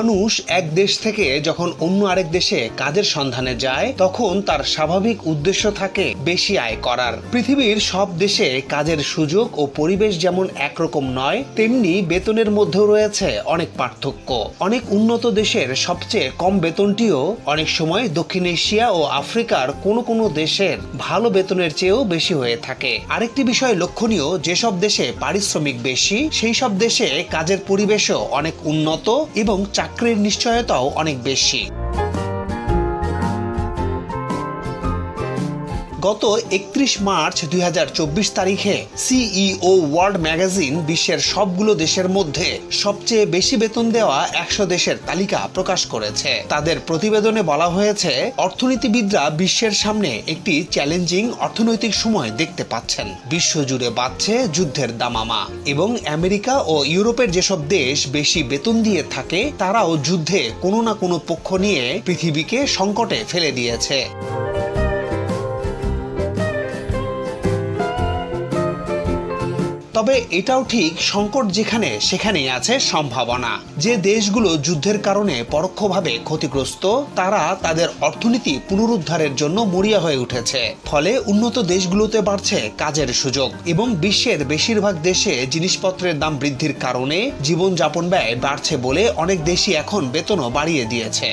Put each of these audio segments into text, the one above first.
মানুষ এক দেশ থেকে যখন অন্য আরেক দেশে কাজের সন্ধানে যায়, তখন তার স্বাভাবিক উদ্দেশ্য থাকে বেশি আয় করার। পৃথিবীর সব দেশে কাজের সুযোগ ও পরিবেশ যেমন একরকম নয়, তেমনি বেতনের মধ্যেও রয়েছে অনেক পার্থক্য। অনেক উন্নত দেশের সবচেয়ে কম বেতনটিও অনেক সময় দক্ষিণ এশিয়া ও আফ্রিকার কোনো কোনো দেশের ভালো বেতনের চেয়েও বেশি হয়ে থাকে। আরেকটি বিষয় লক্ষণীয়, যেসব দেশে পারিশ্রমিক বেশি, সেই সব দেশে কাজের পরিবেশও অনেক উন্নত এবং চাকরির নিশ্চয়তাও অনেক বেশি। গত একত্রিশ মার্চ দুই হাজার চব্বিশ তারিখে সিইও ওয়ার্ল্ড ম্যাগাজিন বিশ্বের সবগুলো দেশের মধ্যে সবচেয়ে বেশি বেতন দেওয়া একশো দেশের তালিকা প্রকাশ করেছে। তাদের প্রতিবেদনে বলা হয়েছে, অর্থনীতিবিদরা বিশ্বের সামনে একটি চ্যালেঞ্জিং অর্থনৈতিক সময় দেখতে পাচ্ছেন। বিশ্বজুড়ে বাড়ছে যুদ্ধের দামামা এবং আমেরিকা ও ইউরোপের যেসব দেশ বেশি বেতন দিয়ে থাকে, তারাও যুদ্ধে কোনো না কোনো পক্ষ নিয়ে পৃথিবীকে সংকটে ফেলে দিয়েছে। তবে এটাও ঠিক সংকট যেখানে, সেখানেই আছে সম্ভাবনা। যে দেশগুলো যুদ্ধের কারণে পরোক্ষভাবে ক্ষতিগ্রস্ত, তারা তাদের অর্থনীতি পুনরুদ্ধারের জন্য মরিয়া হয়ে উঠেছে। ফলে উন্নত দেশগুলোতে বাড়ছে কাজের সুযোগ এবং বিশ্বের বেশিরভাগ দেশে জিনিসপত্রের দাম বৃদ্ধির কারণে জীবনযাপন ব্যয় বাড়ছে বলে অনেক দেশই এখন বেতনও বাড়িয়ে দিয়েছে।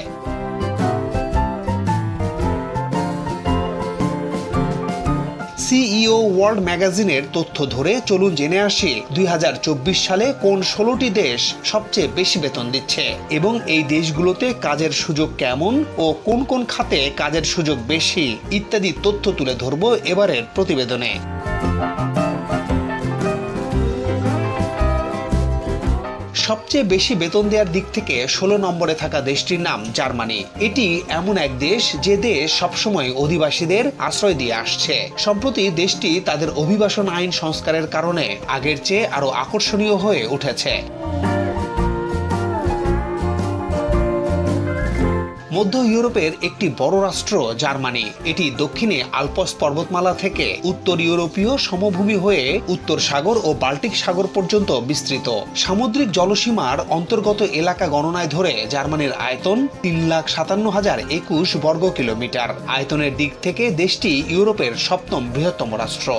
সিইও ওয়ার্ল্ড ম্যাগাজিনের তথ্য ধরে চলুন জেনে আসি, দুই হাজার চব্বিশ সালে কোন ষোলোটি দেশ সবচেয়ে বেশি বেতন দিচ্ছে এবং এই দেশগুলোতে কাজের সুযোগ কেমন ও কোন কোন খাতে কাজের সুযোগ বেশি ইত্যাদি তথ্য তুলে ধরব এবারের প্রতিবেদনে। সবচেয়ে বেশি বেতন দেওয়ার দিক থেকে ষোলো নম্বরে থাকা দেশটির নাম জার্মানি। এটি এমন এক দেশ যে দেশ সবসময় অধিবাসীদের আশ্রয় দিয়ে আসছে। সম্প্রতি দেশটি তাদের অভিবাসন আইন সংস্কারের কারণে আগের চেয়ে আরও আকর্ষণীয় হয়ে উঠেছে। মধ্য ইউরোপের একটি বড় রাষ্ট্র, জার্মানি। এটি দক্ষিণে আলপস পর্বতমালা থেকে উত্তর ইউরোপীয় সমভূমি হয়ে উত্তর সাগর ও বাল্টিক সাগর পর্যন্ত বিস্তৃত। সামুদ্রিক জলসীমার অন্তর্গত এলাকা গণনায় ধরে জার্মানির আয়তন তিন লাখ সাতান্ন হাজার একুশ বর্গ কিলোমিটার। আয়তনের দিক থেকে দেশটি ইউরোপের সপ্তম বৃহত্তম রাষ্ট্র।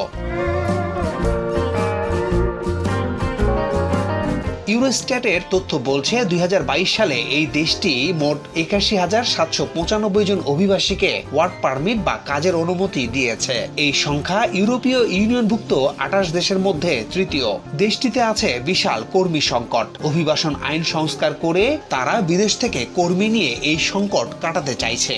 ইউরোস্ট্যাটের তথ্য বলছে, দুই হাজার বাইশ সালে এই দেশটি মোট একাশি হাজার সাতশো পঁচানব্বই জন অভিবাসীকে ওয়ার্ক পারমিট বা কাজের অনুমতি দিয়েছে। এই সংখ্যা ইউরোপীয় ইউনিয়নভুক্ত আঠাশ দেশের মধ্যে তৃতীয়। দেশটিতে আছে বিশাল কর্মী সংকট। অভিবাসন আইন সংস্কার করে তারা বিদেশ থেকে কর্মী নিয়ে এই সংকট কাটাতে চাইছে।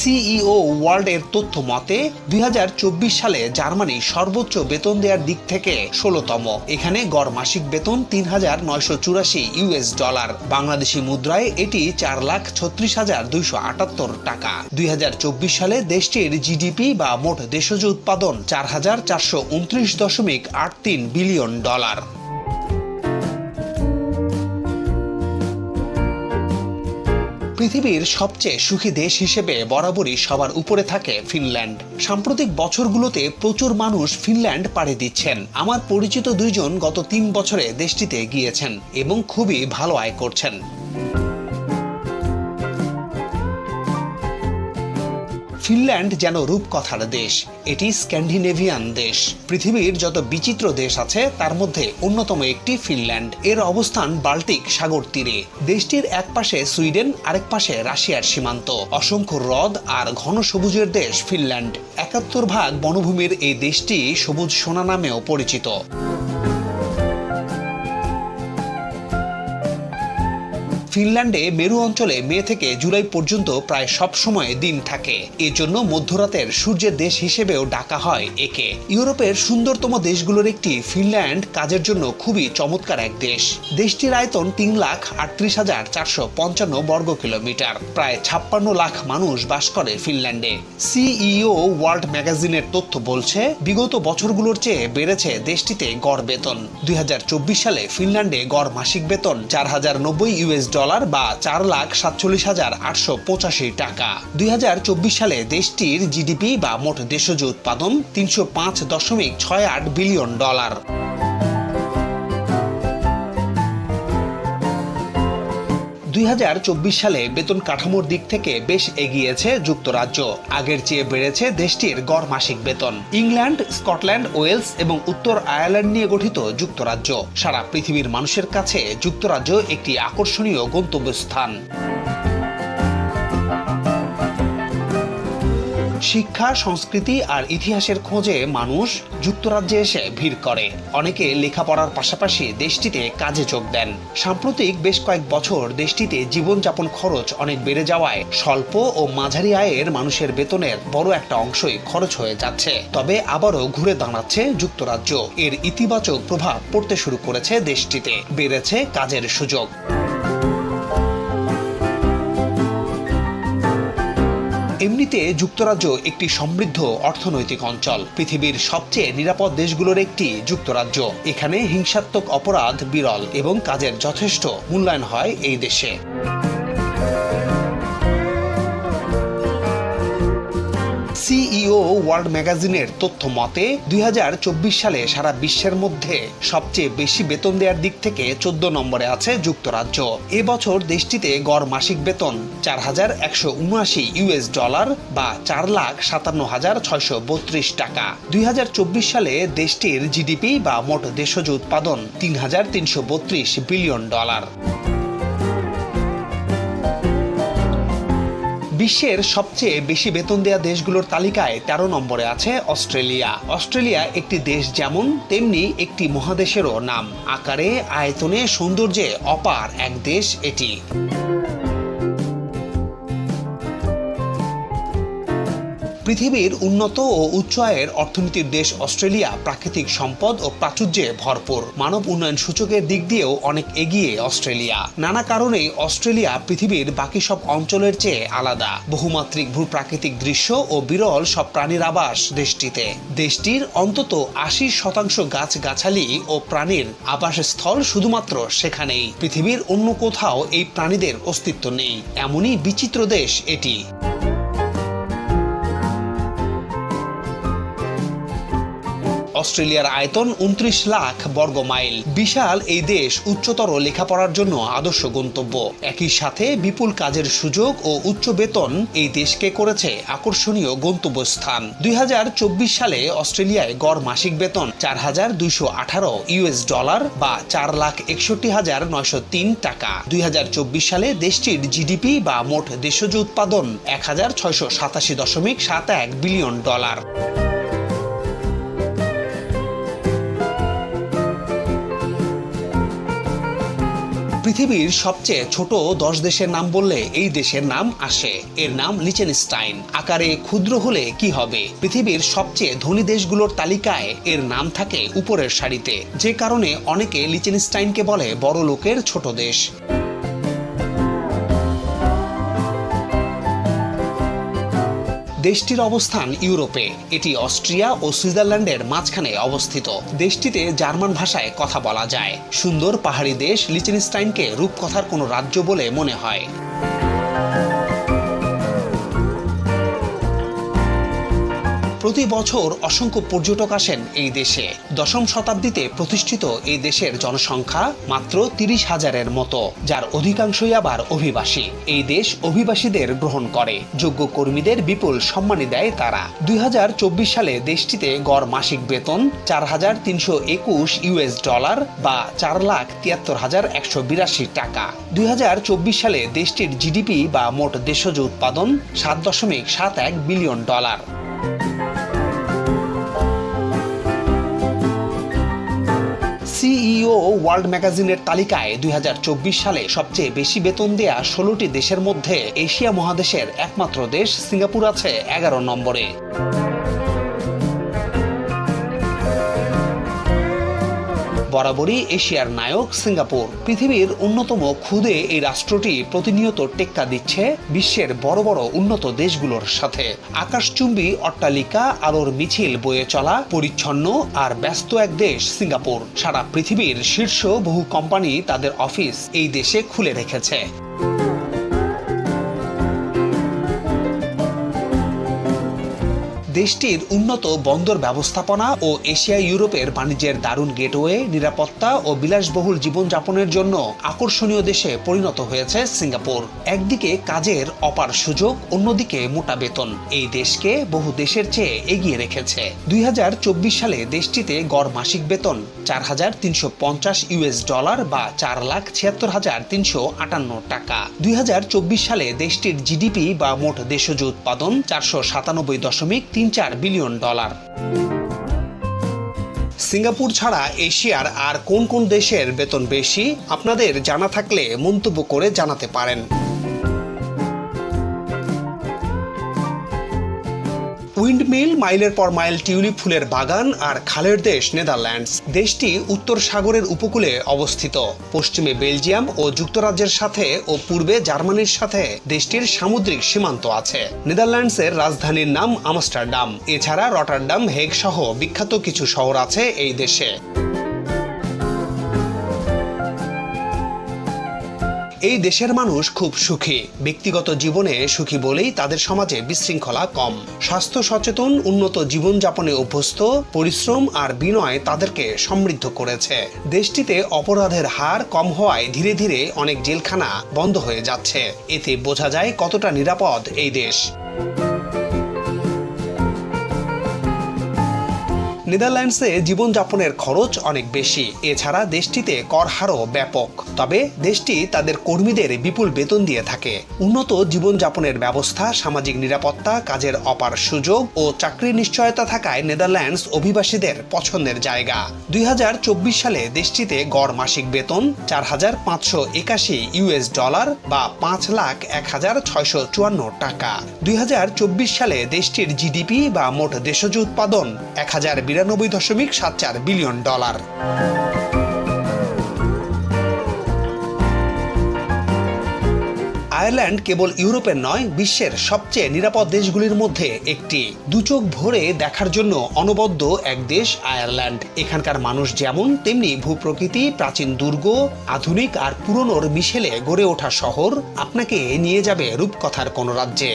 সিইও ওয়ার্ল্ড এর তথ্য মতে, দুই হাজার চব্বিশ সালে জার্মানি সর্বোচ্চ বেতন দেওয়ার দিক থেকে ষোলতম। এখানে গড় মাসিক বেতন তিন হাজার নয়শো চুরাশি ইউএস ডলার। বাংলাদেশি মুদ্রায় এটি চার লাখ ছত্রিশ হাজার দুইশো আটাত্তর টাকা। দুই হাজার চব্বিশ সালে দেশটির জিডিপি বা মোট দেশজ উৎপাদন চার হাজার চারশো উনত্রিশ দশমিক আট তিন বিলিয়ন ডলার। পৃথিবীর সবচেয়ে সুখী দেশ হিসেবে বরাবরই সবার উপরে থাকে ফিনল্যান্ড। সাম্প্রতিক বছরগুলোতে প্রচুর মানুষ ফিনল্যান্ড পাড়ি দিচ্ছেন। আমার পরিচিত দুইজন গত তিন বছরে দেশটিতে গিয়েছেন এবং খুবই ভালো আয় করছেন। ফিনল্যান্ড যেন রূপকথার দেশ। এটি স্ক্যান্ডিনেভিয়ান দেশ। পৃথিবীর যত বিচিত্র দেশ আছে, তার মধ্যে অন্যতম একটি ফিনল্যান্ড। এর অবস্থান বাল্টিক সাগর তীরে। দেশটির এক পাশে সুইডেন আরেক পাশে রাশিয়ার সীমান্ত। অসংখ্য হ্রদ আর ঘন সবুজের দেশ ফিনল্যান্ড। একাত্তর ভাগ বনভূমির এই দেশটি সবুজ সোনা নামেও পরিচিত। ফিনল্যান্ডে মেরু অঞ্চলে মে থেকে জুলাই পর্যন্ত প্রায় সব সময় দিন থাকে। এজন্য মধ্যরাতের সূর্যের দেশ হিসেবেও ডাকা হয় একে। ইউরোপের সুন্দরতম দেশগুলোর একটি ফিনল্যান্ড কাজের জন্য খুবই চমৎকার এক দেশ। দেশটির আয়তন তিন লাখ আটত্রিশ হাজার চারশো পঞ্চান্ন বর্গ কিলোমিটার। প্রায় ছাপ্পান্ন লাখ মানুষ বাস করে ফিনল্যান্ডে। সিইও ওয়ার্ল্ড ম্যাগাজিনের তথ্য বলছে, বিগত বছরগুলোর চেয়ে বেড়েছে দেশটিতে গড় বেতন। দুই হাজার চব্বিশ সালে ফিনল্যান্ডে গড় মাসিক বেতন চার হাজার নব্বই ইউএস ডলার বা চার লাখ সাতচল্লিশ হাজার আটশো পঁচাশি টাকা। দুই হাজার চব্বিশ সালে দেশটির জিডিপি বা মোট দেশজ উৎপাদন তিনশো পাঁচ দশমিক ছয় আট বিলিয়ন ডলার। দুই হাজার চব্বিশ সালে বেতন কাঠামোর দিক থেকে বেশ এগিয়েছে যুক্তরাজ্য। আগের চেয়ে বেড়েছে দেশটির গড় মাসিক বেতন। ইংল্যান্ড, স্কটল্যান্ড, ওয়েলস এবং উত্তর আয়ারল্যান্ড নিয়ে গঠিত যুক্তরাজ্য। সারা পৃথিবীর মানুষের কাছে যুক্তরাজ্য একটি আকর্ষণীয় গন্তব্যস্থান। শিক্ষা, সংস্কৃতি আর ইতিহাসের খোঁজে মানুষ যুক্তরাজ্যে এসে ভিড় করে। অনেকে লেখাপড়ার পাশাপাশি দেশটিতে কাজে যোগ দেন। সাম্প্রতিক বেশ কয়েক বছর দেশটিতে জীবনযাপন খরচ অনেক বেড়ে যাওয়ায় স্বল্প ও মাঝারি আয়ের মানুষের বেতনের বড় একটা অংশই খরচ হয়ে যাচ্ছে। তবে আবারও ঘুরে দাঁড়াচ্ছে যুক্তরাজ্য। এর ইতিবাচক প্রভাব পড়তে শুরু করেছে দেশটিতে। বেড়েছে কাজের সুযোগ। এমনিতে যুক্তরাজ্য একটি সমৃদ্ধ অর্থনৈতিক অঞ্চল। পৃথিবীর সবচেয়ে নিরাপদ দেশগুলোর একটি যুক্তরাজ্য। এখানে হিংসাত্মক অপরাধ বিরল এবং কাজের যথেষ্ট মূল্যায়ন হয় এই দেশে। সিইও ওয়ার্ল্ড ম্যাগাজিনের তথ্য মতে, দুই হাজার চব্বিশ সালে সারা বিশ্বের মধ্যে সবচেয়ে বেশি বেতন দেওয়ার দিক থেকে চোদ্দ নম্বরে আছে যুক্তরাজ্য। এবছর দেশটিতে গড় মাসিক বেতন চার হাজার একশো উনআশি ইউএস ডলার বা চার লাখ সাতান্ন হাজার ছয়শো বত্রিশ টাকা। দুই হাজার চব্বিশ সালে দেশটির জিডিপি বা মোট দেশজ উৎপাদন তিন হাজার তিনশো বত্রিশ বিলিয়ন ডলার। বিশ্বের সবচেয়ে বেশি বেতন দেয়া দেশগুলোর তালিকায় তেরো নম্বরে আছে অস্ট্রেলিয়া। অস্ট্রেলিয়া একটি দেশ যেমন, তেমনি একটি মহাদেশেরও নাম। আকারে, আয়তনে সৌন্দর্যে অপার এক দেশ এটি। পৃথিবীর উন্নত ও উচ্চ আয়ের অর্থনীতির দেশ অস্ট্রেলিয়া প্রাকৃতিক সম্পদ ও প্রাচুর্যে ভরপুর। মানব উন্নয়ন সূচকের দিক দিয়েও অনেক এগিয়ে অস্ট্রেলিয়া। নানা কারণেই অস্ট্রেলিয়া পৃথিবীর বাকি সব অঞ্চলের চেয়ে আলাদা। বহুমাত্রিক ভূপ্রাকৃতিক দৃশ্য ও বিরল সব প্রাণীর আবাস দেশটিতে। দেশটির অন্তত আশি শতাংশ গাছগাছালি ও প্রাণীর আবাসস্থল শুধুমাত্র সেখানেই। পৃথিবীর অন্য কোথাও এই প্রাণীদের অস্তিত্ব নেই। এমনই বিচিত্র দেশ এটি। অস্ট্রেলিয়ার আয়তন উনত্রিশ লাখ বর্গ মাইল। বিশাল এই দেশ উচ্চতর লেখাপড়ার জন্য আদর্শ গন্তব্য। একই সাথে বিপুল কাজের সুযোগ ও উচ্চ বেতন এই দেশকে করেছে আকর্ষণীয় গন্তব্যস্থান। দুই হাজার চব্বিশ সালে অস্ট্রেলিয়ায় গড় মাসিক বেতন চার হাজার দুইশো আঠারো ইউএস ডলার বা চার লাখ একষট্টি হাজার নয়শো তিন টাকা। দুই হাজার চব্বিশ সালে দেশটির জিডিপি বা মোট দেশজ উৎপাদন এক হাজার ছয়শো সাতাশি দশমিক সাত এক বিলিয়ন ডলার। পৃথিবীর সবচেয়ে ছোট দশ দেশের নাম বললে এই দেশের নাম আসে। এর নাম লিচেনস্টাইন। আকারে ক্ষুদ্র হলে কি হবে? পৃথিবীর সবচেয়ে ধনী দেশগুলোর তালিকায় এর নাম থাকে উপরের সারিতে। যে কারণে অনেকে লিচেনস্টাইনকে বলে বড় লোকের ছোট দেশ। দেশটির অবস্থান ইউরোপে। এটি অস্ট্রিয়া ও সুইজারল্যান্ডের মাঝখানে অবস্থিত। দেশটিতে জার্মান ভাষায় কথা বলা যায়। সুন্দর পাহাড়ি দেশ লিচেনস্টাইনকে রূপকথার কোনো রাজ্য বলে মনে হয়। প্রতি বছর অসংখ্য পর্যটক আসেন এই দেশে। দশম শতাব্দীতে প্রতিষ্ঠিত এই দেশের জনসংখ্যা মাত্র তিরিশ হাজারের মতো, যার অধিকাংশই আবার অভিবাসী। এই দেশ অভিবাসীদের গ্রহণ করে। যোগ্য কর্মীদের বিপুল সম্মানী দেয় তারা। দুই হাজার চব্বিশ সালে দেশটিতে গড় মাসিক বেতন চার হাজার তিনশো একুশ ইউএস ডলার বা চার লাখ তিয়াত্তর হাজার একশো বিরাশি টাকা। দুই হাজার চব্বিশ সালে দেশটির জিডিপি বা মোট দেশজ উৎপাদন সাত দশমিক সাত এক বিলিয়ন ডলার। সিইও ওয়ার্ল্ড ম্যাগাজিনের তালিকায় দুই হাজার চব্বিশ সালে সবচেয়ে বেশি বেতন দেয়া ষোলোটি দেশের মধ্যে এশিয়া মহাদেশের একমাত্র দেশ সিঙ্গাপুর আছে এগারো নম্বরে। বরাবরই এশিয়ার নায়ক সিঙ্গাপুর। পৃথিবীর অন্যতম ক্ষুদে এই রাষ্ট্রটি প্রতিনিয়ত টেক্কা দিচ্ছে বিশ্বের বড় বড় উন্নত দেশগুলোর সাথে। আকাশচুম্বী অট্টালিকা, আলোর মিছিল বয়ে চলা, পরিচ্ছন্ন আর ব্যস্ত এক দেশ সিঙ্গাপুর। সারা পৃথিবীর শীর্ষ বহু কোম্পানি তাদের অফিস এই দেশে খুলে রেখেছে। দেশটির উন্নত বন্দর ব্যবস্থাপনা ও এশিয়া ইউরোপের বাণিজ্যের দারুণ গেটওয়ে, নিরাপত্তা ও বিলাসবহুল জীবনযাপনের জন্য আকর্ষণীয় দেশে পরিণত হয়েছে সিঙ্গাপুর। একদিকে কাজের অপার সুযোগ, অন্যদিকে মোটা বেতন। এই দেশকে বহু দেশের চেয়ে এগিয়ে রেখেছে। দুই হাজার চব্বিশ সালে দেশটিতে গড় মাসিক বেতন চার হাজার তিনশো পঞ্চাশ ইউএস ডলার বা চার লাখ ছিয়াত্তর হাজার তিনশো আটান্ন টাকা। দুই হাজার চব্বিশ সালে দেশটির জিডিপি বা মোট দেশজ উৎপাদন চারশো সাতানব্বই দশমিক তিন চার বিলিয়ন ডলার। সিঙ্গাপুর ছাড়া এশিয়ার আর কোন কোন দেশের বেতন বেশি, আপনাদের জানা থাকলে মন্তব্য করে জানাতে পারেন। উইন্ডমিল মাইলের পর মাইল টিউলিপ ফুলের বাগান আর খালের দেশ নেদারল্যান্ডস। দেশটি উত্তর সাগরের উপকূলে অবস্থিত। পশ্চিমে বেলজিয়াম ও যুক্তরাজ্যের সাথে ও পূর্বে জার্মানির সাথে দেশটির সামুদ্রিক সীমান্ত আছে। নেদারল্যান্ডসের রাজধানীর নাম আমস্টারডাম। এছাড়া রটারডাম, হেগ সহ বিখ্যাত কিছু শহর আছে এই দেশে। এই দেশের মানুষ খুব সুখী। ব্যক্তিগত জীবনে সুখী বলেই তাদের সমাজে বিশৃঙ্খলা কম। স্বাস্থ্য সচেতন, উন্নত জীবনযাপনে অভ্যস্ত, পরিশ্রম আর বিনয় তাদেরকে সমৃদ্ধ করেছে। দেশটিতে অপরাধের হার কম হওয়ায় ধীরে ধীরে অনেক জেলখানা বন্ধ হয়ে যাচ্ছে। এতে বোঝা যায় কতটা নিরাপদ এই দেশ। নেদারল্যান্ডসে জীবনযাপনের খরচ অনেক বেশি। এছাড়া দেশটিতে কর হারও ব্যাপক। তবে দেশটি তাদের কর্মীদের বিপুল বেতন দিয়ে থাকে। উন্নত জীবনযাপনের ব্যবস্থা, সামাজিক নিরাপত্তা, কাজের অপার সুযোগ ও চাকরির নিশ্চয়তা থাকায় নেদারল্যান্ডস অভিবাসীদের পছন্দের জায়গা। দুই সালে দেশটিতে গড় মাসিক বেতন চার হাজার পাঁচশো একাশি ইউএস ডলার বা পাঁচ লাখ এক হাজার ছয়শো চুয়ান্ন টাকা। দুই হাজার চব্বিশ সালে দেশটির জিডিপি বা মোট দেশজ উৎপাদন এক হাজার বিরানব্বই দশমিক সাত চার বিলিয়ন ডলার। আয়ারল্যান্ড কেবল ইউরোপের নয়, বিশ্বের সবচেয়ে নিরাপদ দেশগুলির মধ্যে একটি। দুচোখ ভরে দেখার জন্য অনবদ্য এক দেশ আয়ারল্যান্ড। এখানকার মানুষ যেমন, তেমনি ভূপ্রকৃতি, প্রাচীন দুর্গ, আধুনিক আর পুরনোর মিশেলে গড়ে ওঠা শহর আপনাকে নিয়ে যাবে রূপকথার কোন রাজ্যে।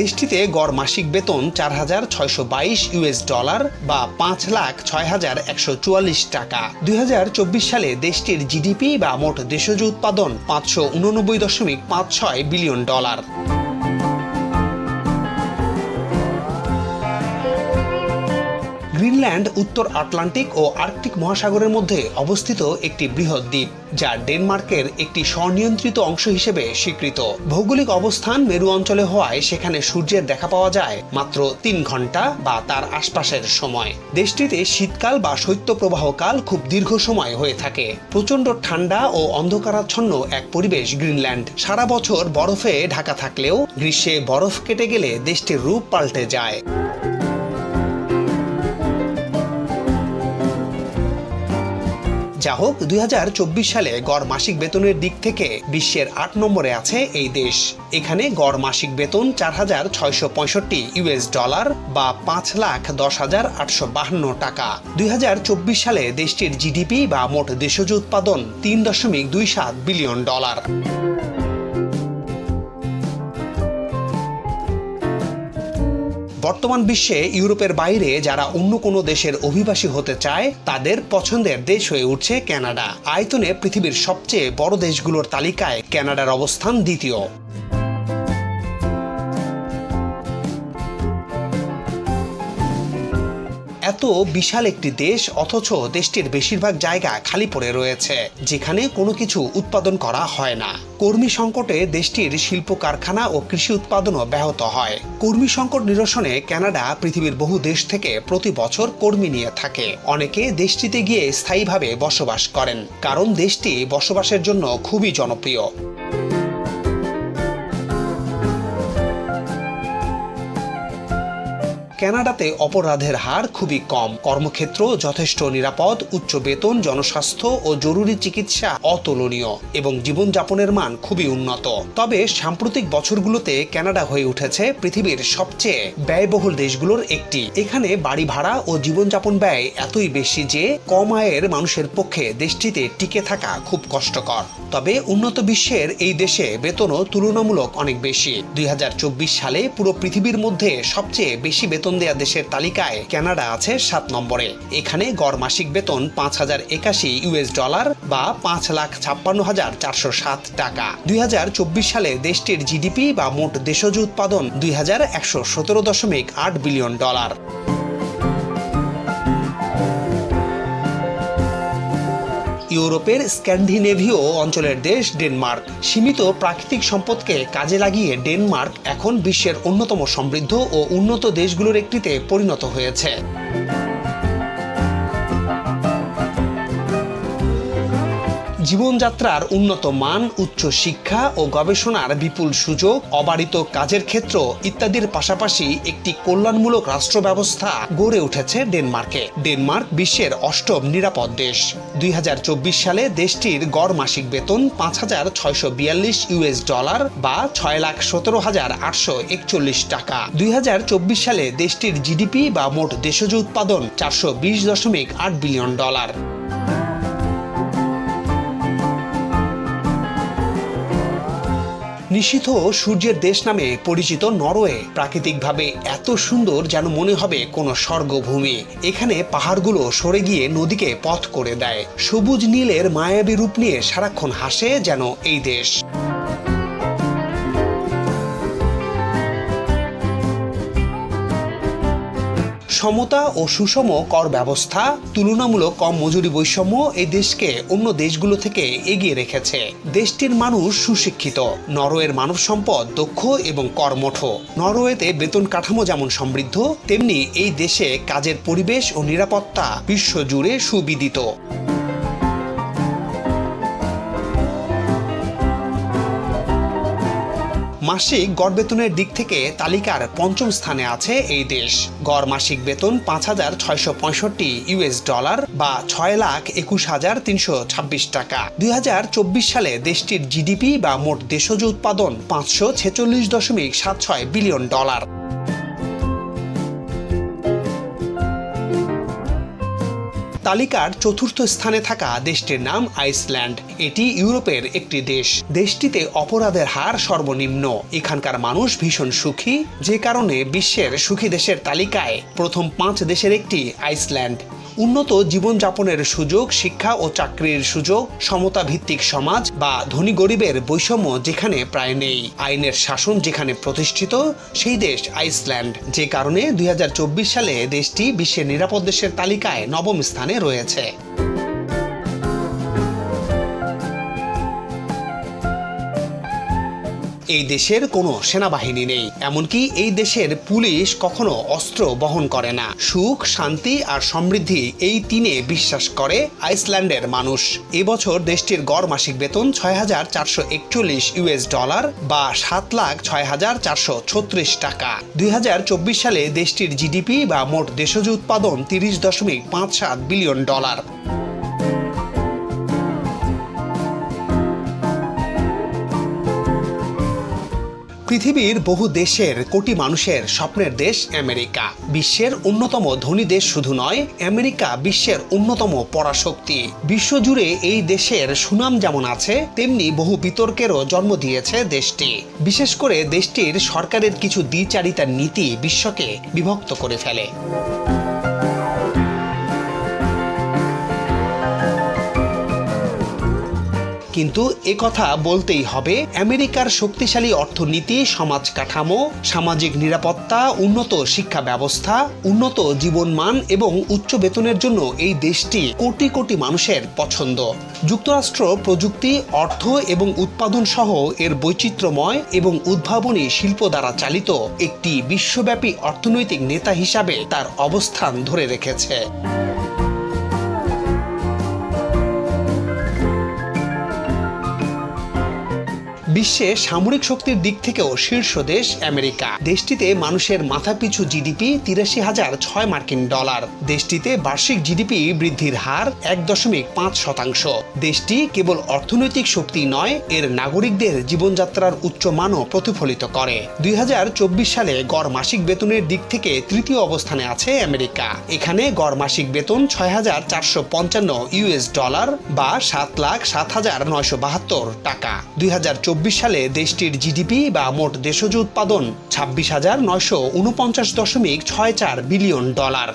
দেশটিতে গড় মাসিক বেতন চার হাজার ছয়শো বাইশ ইউএস ডলার বা পাঁচ লাখ ছয় হাজার একশো চুয়াল্লিশ টাকা। দুই হাজার চব্বিশ সালে দেশটির জিডিপি বা মোট দেশজ উৎপাদন পাঁচশো উননব্বই দশমিক পাঁচ ছয় বিলিয়ন ডলার। গ্রিনল্যান্ড উত্তর আটলান্টিক ও আর্কটিক মহাসাগরের মধ্যে অবস্থিত একটি বৃহৎ দ্বীপ, যা ডেনমার্কের একটি স্বনিয়ন্ত্রিত অংশ হিসেবে স্বীকৃত। ভৌগোলিক অবস্থান মেরু অঞ্চলে হওয়ায় সেখানে সূর্যের দেখা পাওয়া যায় মাত্র তিন ঘণ্টা বা তার আশপাশের সময়। দেশটিতে শীতকাল বা শৈত্যপ্রবাহকাল খুব দীর্ঘ সময় হয়ে থাকে। প্রচণ্ড ঠান্ডা ও অন্ধকারাচ্ছন্ন এক পরিবেশ গ্রিনল্যান্ড। সারা বছর বরফে ঢাকা থাকলেও গ্রীষ্মে বরফ কেটে গেলে দেশটির রূপ পাল্টে যায়। যা হোক, দুই হাজার চব্বিশ সালে গড় মাসিক বেতনের দিক থেকে বিশ্বের আট নম্বরে আছে এই দেশ। এখানে গড় মাসিক বেতন চার হাজার ছয়শো পঁয়ষট্টি ইউএস ডলার বা পাঁচ লাখ দশ হাজার আটশো বাহান্ন টাকা। দুই হাজার চব্বিশ সালে দেশটির জিডিপি বা মোট দেশজ উৎপাদন তিন দশমিক দুই সাত বিলিয়ন ডলার। বর্তমান বিশ্বে ইউরোপের বাইরে যারা অন্য কোনো দেশের অভিবাসী হতে চায়, তাদের পছন্দের দেশ হয়ে উঠছে ক্যানাডা। আয়তনে পৃথিবীর সবচেয়ে বড় দেশগুলোর তালিকায় ক্যানাডার অবস্থান দ্বিতীয়। এত বিশাল একটি দেশ, অথচ দেশটির বেশিরভাগ জায়গা খালি পড়ে রয়েছে, যেখানে কোনো কিছু উৎপাদন করা হয় না। কর্মী সংকটে দেশটির শিল্প কারখানা ও কৃষি উৎপাদনও ব্যাহত হয়। কর্মী সংকট নিরসনে কানাডা পৃথিবীর বহু দেশ থেকে প্রতি বছর কর্মী নিয়ে থাকে। অনেকে দেশটিতে গিয়ে স্থায়ীভাবে বসবাস করেন, কারণ দেশটি বসবাসের জন্য খুবই জনপ্রিয়। কানাডাতে অপরাধের হার খুবই কম। কর্মক্ষেত্র যথেষ্ট নিরাপদ, উচ্চ বেতন, জনস্বাস্থ্য ও জরুরি চিকিৎসা অতুলনীয় এবং জীবনযাপনের মান খুবই উন্নত। তবে সাম্প্রতিক বছরগুলোতে কানাডা হয়ে উঠেছে পৃথিবীর সবচেয়ে ব্যয়বহুল দেশগুলোর একটি। এখানে বাড়ি ভাড়া ও জীবনযাপন ব্যয় এতই বেশি যে কম আয়ের মানুষের পক্ষে দেশটিতে টিকে থাকা খুব কষ্টকর। তবে উন্নত বিশ্বের এই দেশে বেতনও তুলনামূলক অনেক বেশি। দুই হাজার চব্বিশ সালে পুরো পৃথিবীর মধ্যে সবচেয়ে বেশি বেতন দেয়া দেশের তালিকায় কানাডা আছে সাত নম্বরে। এখানে গড় মাসিক বেতন পাঁচ হাজার একাশি ইউএস ডলার বা পাঁচ লাখ ছাপ্পান্ন হাজার চারশো সাত টাকা। দুই হাজার চব্বিশ সালে দেশটির জিডিপি বা মোট দেশজ উৎপাদন দুই হাজার একশো সতেরো দশমিক আট বিলিয়ন ডলার। ইউরোপের স্ক্যান্ডিনেভীয় অঞ্চলের দেশ ডেনমার্ক। সীমিত প্রাকৃতিক সম্পদকে কাজে লাগিয়ে ডেনমার্ক এখন বিশ্বের অন্যতম সমৃদ্ধ ও উন্নত দেশগুলোর একটিতে পরিণত হয়েছে। জীবনযাত্রার উন্নত মান, উচ্চ শিক্ষা ও গবেষণার বিপুল সুযোগ, অবারিত কাজের ক্ষেত্র ইত্যাদির পাশাপাশি একটি কল্যাণমূলক রাষ্ট্র ব্যবস্থা গড়ে উঠেছে ডেনমার্কে। ডেনমার্ক বিশ্বের অষ্টম নিরাপদ দেশ। দুই হাজার চব্বিশ সালে দেশটির গড় মাসিক বেতন পাঁচ হাজার ছয়শো বিয়াল্লিশ ইউএস ডলার বা ছয় লাখ সতেরো হাজার আটশো একচল্লিশ টাকা। দুই হাজার চব্বিশ সালে দেশটির জিডিপি বা মোট দেশজ উৎপাদন চারশো বিশ দশমিক আট বিলিয়ন ডলার। নিষিদ্ধ সূর্যের দেশ নামে পরিচিত নরওয়ে। প্রাকৃতিকভাবে এত সুন্দর যেন মনে হবে কোনো স্বর্গভূমি। এখানে পাহাড়গুলো সরে গিয়ে নদীকে পথ করে দেয়। সবুজ নীলের মায়াবী রূপ নিয়ে সারাক্ষণ হাসে যেন এই দেশ। সমতা ও সুষম কর ব্যবস্থা তুলনামূলক কম মজুরি বৈষম্য এই দেশকে অন্য দেশগুলো থেকে এগিয়ে রেখেছে। দেশটির মানুষ সুশিক্ষিত, নরওয়ের মানব সম্পদ দক্ষ এবং কর্মঠ। নরওয়েতে বেতন কাঠামো যেমন সমৃদ্ধ, তেমনি এই দেশে কাজের পরিবেশ ও নিরাপত্তা বিশ্বজুড়ে সুবিদিত। মাসিক গড় বেতনের দিক থেকে তালিকার পঞ্চম স্থানে আছে এই দেশ। গড় মাসিক বেতন পাঁচ হাজার ছয়শো পঁয়ষট্টি ইউএস ডলার বা ছয় লাখ একুশ হাজার তিনশো ছাব্বিশ টাকা। দুই হাজার চব্বিশ সালে দেশটির জিডিপি বা মোট দেশজ উৎপাদন পাঁচশো ছেচল্লিশ দশমিক সাত ছয় বিলিয়ন ডলার। তালিকার চতুর্থ স্থানে থাকা দেশটির নাম আইসল্যান্ড। এটি ইউরোপের একটি দেশ। দেশটিতে অপরাধের হার সর্বনিম্ন। এখানকার মানুষ ভীষণ সুখী, যে কারণে বিশ্বের সুখী দেশের তালিকায় প্রথম পাঁচ দেশের একটি আইসল্যান্ড। উন্নত জীবনযাপনের সুযোগ, শিক্ষা ও চাকরির সুযোগ সমতা ভিত্তিক সমাজ বা ধনী গরিবের বৈষম্য যেখানে প্রায় নেই। আইনের শাসন যেখানে প্রতিষ্ঠিত, সেই দেশ আইসল্যান্ড। যে কারণে দুই হাজার চব্বিশ সালে দেশটি বিশ্বের নিরাপদ দেশের তালিকায় নবম স্থানে রয়েছে। এই দেশের কোনো সেনাবাহিনী নেই। এমনকি এই দেশের পুলিশ কখনো অস্ত্র বহন করে না। সুখ, শান্তি আর সমৃদ্ধি এই তিনে বিশ্বাস করে আইসল্যান্ডের মানুষ। এবছর দেশটির গড় মাসিক বেতন ছয় হাজার চারশো একচল্লিশ ইউএস ডলার বা সাত লাখ ছয় হাজার চারশো ছত্রিশ টাকা। দুই হাজার চব্বিশ সালে দেশটির জিডিপি বা মোট দেশজ উৎপাদন তিরিশ দশমিক পাঁচ সাত বিলিয়ন ডলার। পৃথিবীর বহু দেশের কোটি মানুষের স্বপ্নের দেশ আমেরিকা। বিশ্বের অন্যতম ধনী দেশ শুধু নয়, আমেরিকা বিশ্বের অন্যতম পরাশক্তি। বিশ্বজুড়ে এই দেশের সুনাম যেমন আছে, তেমনি বহু বিতর্কেরও জন্ম দিয়েছে দেশটি। বিশেষ করে দেশটির সরকারের কিছু দ্বিচারিতার নীতি বিশ্বকে বিভক্ত করে ফেলে। কিন্তু একথা বলতেই হবে, আমেরিকার শক্তিশালী অর্থনীতি, সমাজ কাঠামো, সামাজিক নিরাপত্তা, উন্নত শিক্ষা ব্যবস্থা, উন্নত জীবনমান এবং উচ্চ বেতনের জন্য এই দেশটি কোটি কোটি মানুষের পছন্দ। যুক্তরাষ্ট্র প্রযুক্তি, অর্থ এবং উৎপাদন সহ এর বৈচিত্র্যময় এবং উদ্ভাবনী শিল্প দ্বারা চালিত একটি বিশ্বব্যাপী অর্থনৈতিক নেতা হিসাবে তার অবস্থান ধরে রেখেছে। বিশ্বে সামরিক শক্তির দিক থেকেও শীর্ষ দেশ আমেরিকা। দেশটিতে মানুষের মাথাপিছু জিডিপি তিরাশি হাজার ছয় মার্কিন ডলার। দেশটিতে বার্ষিক জিডিপি বৃদ্ধির হার এক দশমিক পাঁচ শতাংশ। দেশটি কেবল অর্থনৈতিক শক্তি নয়, এর নাগরিকদের জীবনযাত্রার উচ্চ মানও প্রতিফলিত করে। দুই হাজার চব্বিশ সালে গড় মাসিক বেতনের দিক থেকে তৃতীয় অবস্থানে আছে আমেরিকা। এখানে গড় মাসিক বেতন ছয় হাজার চারশো পঞ্চান্ন ইউএস ডলার বা সাত লাখ সাত হাজার নয়শো বাহাত্তর টাকা। দুই সালে দেশটির জিডিপি বা মোট দেশজ উৎপাদন ছাব্বিশ হাজার নয়শো উনপঞ্চাশ দশমিক ছয় চার বিলিয়ন ডলার।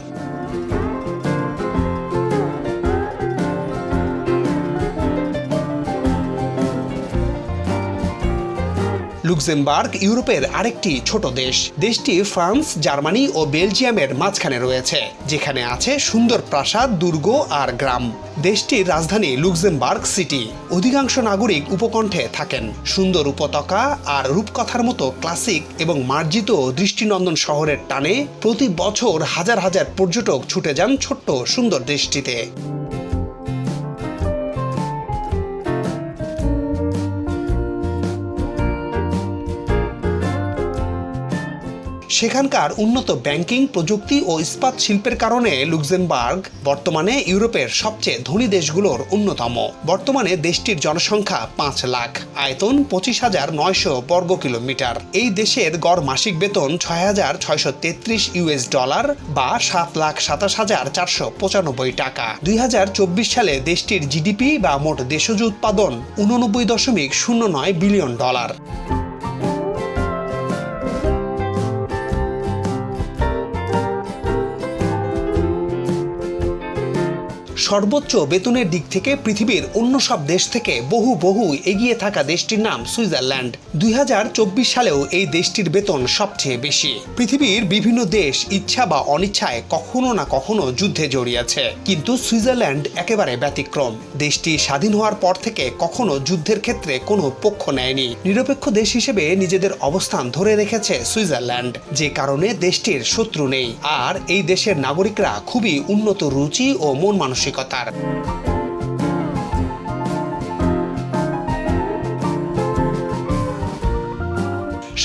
লুক্সেমবার্গ ইউরোপের আরেকটি ছোট দেশ। দেশটি ফ্রান্স, জার্মানি ও বেলজিয়ামের মাঝখানে রয়েছে, যেখানে আছে সুন্দর প্রাসাদ, দুর্গ আর গ্রাম। দেশটির রাজধানী লুক্সেমবার্গ সিটি। অধিকাংশ নাগরিক উপকণ্ঠে থাকেন। সুন্দর উপত্যকা আর রূপকথার মতো ক্লাসিক এবং মার্জিত দৃষ্টিনন্দন শহরের টানে প্রতি বছর হাজার হাজার পর্যটক ছুটে যান ছোট্ট সুন্দর দেশটিতে। সেখানকার উন্নত ব্যাংকিং, প্রযুক্তি ও ইস্পাত শিল্পের কারণে লুক্সেমবার্গ বর্তমানে ইউরোপের সবচেয়ে ধনী দেশগুলোর অন্যতম। বর্তমানে দেশটির জনসংখ্যা পাঁচ লাখ, আয়তন পঁচিশ হাজার নয়শো বর্গ কিলোমিটার। এই দেশের গড় মাসিক বেতন ছয় হাজার ছয়শো তেত্রিশ ইউএস ডলার বা সাত লাখ সাতাশ হাজার চারশো পঁচানব্বই টাকা। দুই হাজার চব্বিশ সালে দেশটির জিডিপি বা মোট দেশজ উৎপাদন উননব্বই দশমিক শূন্য নয় বিলিয়ন ডলার। সর্বোচ্চ বেতনের দিক থেকে পৃথিবীর অন্য সব দেশ থেকে বহু বহু এগিয়ে থাকা দেশটির নাম সুইজারল্যান্ড। দুই হাজার চব্বিশ সালেও এই দেশটির বেতন সবচেয়ে বেশি। পৃথিবীর বিভিন্ন দেশ ইচ্ছা বা অনিচ্ছায় কখনো না কখনো যুদ্ধে জড়িয়েছে। কিন্তু সুইজারল্যান্ড একেবারে ব্যতিক্রম। দেশটি স্বাধীন হওয়ার পর থেকে কখনো যুদ্ধের ক্ষেত্রে কোনো পক্ষ নেয়নি। নিরপেক্ষ দেশ হিসেবে নিজেদের অবস্থান ধরে রেখেছে সুইজারল্যান্ড। যে কারণে দেশটির শত্রু নেই। আর এই দেশের নাগরিকরা খুবই উন্নত রুচি ও মন Cotard.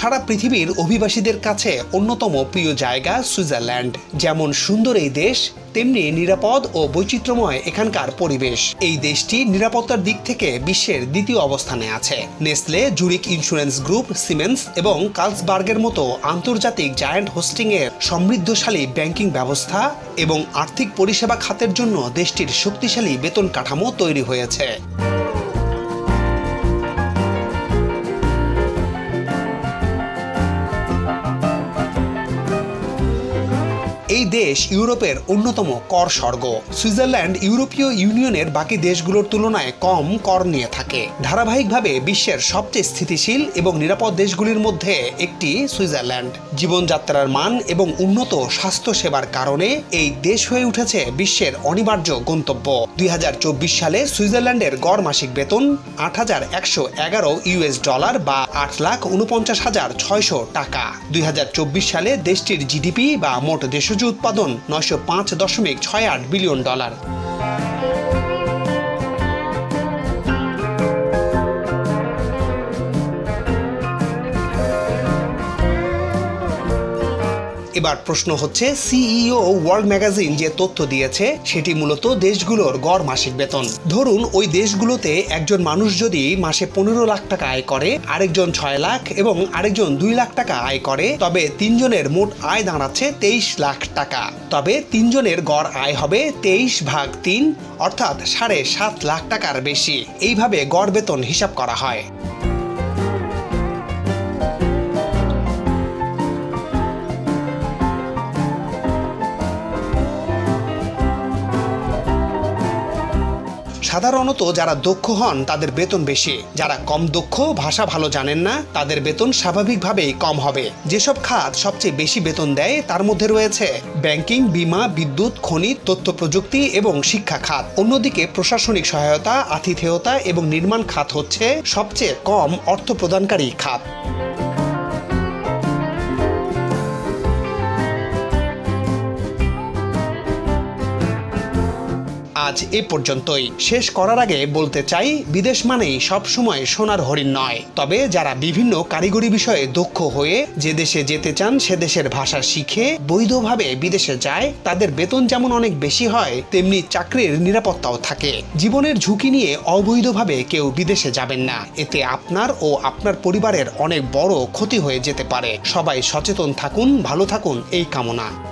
সারা পৃথিবীর অভিবাসীদের কাছে অন্যতম প্রিয় জায়গা সুইজারল্যান্ড। যেমন সুন্দর এই দেশ, তেমনি নিরাপদ ও বৈচিত্র্যময় এখানকার পরিবেশ। এই দেশটি নিরাপত্তার দিক থেকে বিশ্বের দ্বিতীয় অবস্থানে আছে। Nestle Zurich insurance group, Siemens এবং কার্লসবার্গের মতো আন্তর্জাতিক জায়ান্ট হোস্টিং এর সমৃদ্ধশালী ব্যাংকিং ব্যবস্থা এবং আর্থিক পরিষেবা খাতের জন্য দেশটির শক্তিশালী বেতন কাঠামো তৈরি হয়েছে। দেশ ইউরোপের অন্যতম কর স্বর্গ। সুইজারল্যান্ড ইউরোপীয় ইউনিয়নের বাকি দেশগুলোর তুলনায় কম কর নিয়ে থাকে। ধারাবাহিকভাবে বিশ্বের সবচেয়ে স্থিতিশীল এবং নিরাপদ দেশগুলির মধ্যে একটি সুইজারল্যান্ড। জীবনযাত্রার মান এবং উন্নত স্বাস্থ্য সেবার কারণে এই দেশ হয়ে উঠেছে বিশ্বের অনিবার্য গন্তব্য। দুই হাজার চব্বিশ সালে সুইজারল্যান্ডের গড় মাসিক বেতন আট হাজার একশো এগারো ইউএস ডলার বা আট লাখ উনপঞ্চাশ হাজার ছয়শো টাকা। দুই হাজার চব্বিশ সালে দেশটির জিডিপি বা মোট দেশজ উৎপাদন নয়শো পাঁচ দশমিক ছয় আট বিলিয়ন ডলার। এবার প্রশ্ন হচ্ছে সিইও ওয়ার্ল্ড ম্যাগাজিন যে তথ্য দিয়েছে, সেটি মূলত দেশগুলোর গড় মাসিক বেতন। ধরুন, ওই দেশগুলোতে একজন মানুষ যদি মাসে পনেরো লাখ টাকা আয় করে, আরেকজন ছয় লাখ এবং আরেকজন দুই লাখ টাকা আয় করে, তবে তিনজনের মোট আয় দাঁড়াচ্ছে তেইশ লাখ টাকা। তবে তিনজনের গড় আয় হবে তেইশ ভাগ তিন, অর্থাৎ সাড়ে সাত লাখ টাকার বেশি। এইভাবে গড় বেতন হিসাব করা হয়। সাধারণত যারা দক্ষ হন, তাদের বেতন বেশি। যারা কম দক্ষ, ভাষা ভালো জানেন না, তাদের বেতন স্বাভাবিকভাবেই কম হবে। যেসব খাত সবচেয়ে বেশি বেতন দেয়, তার মধ্যে রয়েছে ব্যাংকিং, বিমা, বিদ্যুৎ, খনিজ, তথ্য প্রযুক্তি এবং শিক্ষা খাত। অন্যদিকে প্রশাসনিক সহায়তা, আতিথেয়তা এবং নির্মাণ খাত হচ্ছে সবচেয়ে কম অর্থ প্রদানকারী খাত। আজ এ পর্যন্তই। শেষ করার আগে বলতে চাই, বিদেশ মানেই সবসময় সোনার হরিণ নয়। তবে যারা বিভিন্ন কারিগরি বিষয়ে দক্ষ হয়ে যে দেশে যেতে চান, সে দেশের ভাষা শিখে, বৈধভাবে বিদেশে যায়, তাদের বেতন যেমন অনেক বেশি হয়, তেমনি চাকরির নিরাপত্তাও থাকে। জীবনের ঝুঁকি নিয়ে অবৈধভাবে কেউ বিদেশে যাবেন না। এতে আপনার ও আপনার পরিবারের অনেক বড় ক্ষতি হয়ে যেতে পারে। সবাই সচেতন থাকুন, ভালো থাকুন, এই কামনা।